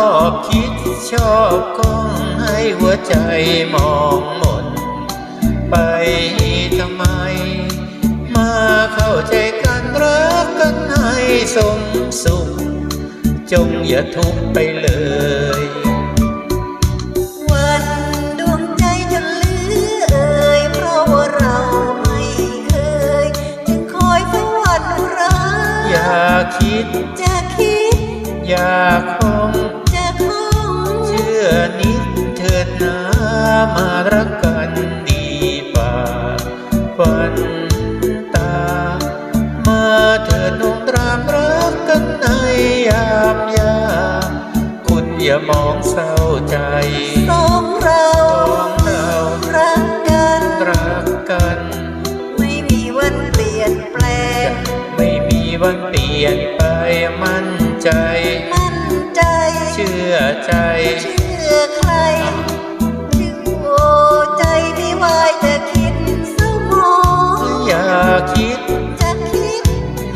อบคิดชอบก้องให้หัวใจมองหมนไปทำไม มาเข้าใจกันรักกันให้สมสุข จงอย่าทุกข์ไปเลยวันดวงใจจนเหลือเอ่ยเพราะว่าเราไม่เคยจึงคอยเฝ้าวันรักอย่าคิด จะคิด อย่าคง รักกันดีกว่าวันตา มาเถิดนงตรามรักกันในยามยามคุณอย่ามองเศร้าใจสองเราของเรารักกันรักกัน ไม่มีวันเปลี่ยนแปลง ไม่มีวันเปลี่ยนไปมั่นใจ มั่นใจ เชื่อใจ เชื่อใคร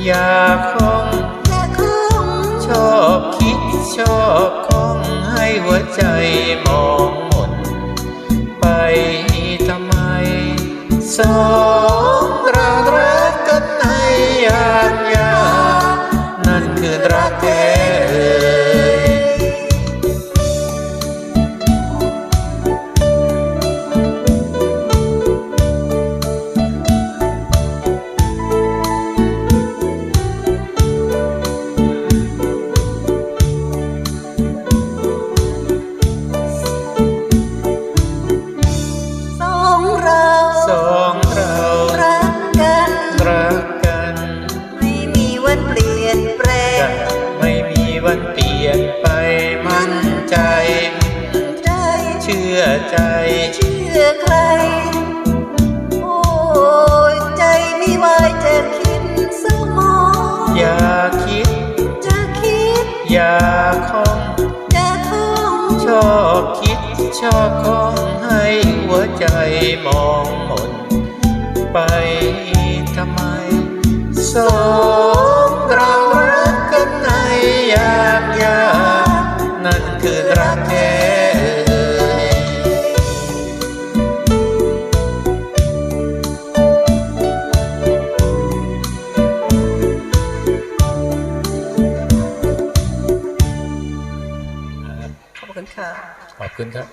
อยาคงจะคงชอบคิดชอบคงให้หัวใจมองหมนไปทำไม สองเรารักกันในยามยานั่นคือรักแท้ วันเปลี่ยนไปมั่นใจ ใจเชื่อใจเชื่อใคร โอ้ยใจไม่ไหวจะคิดเศร้าหมองอย่าคิด จะคิด อย่าคงจะคงชอบคิดชอบคงให้หัวใจมองหมนไปทำไมสอ รักแท้เอ่ยขอบคุณค่ะขอบคุณครับ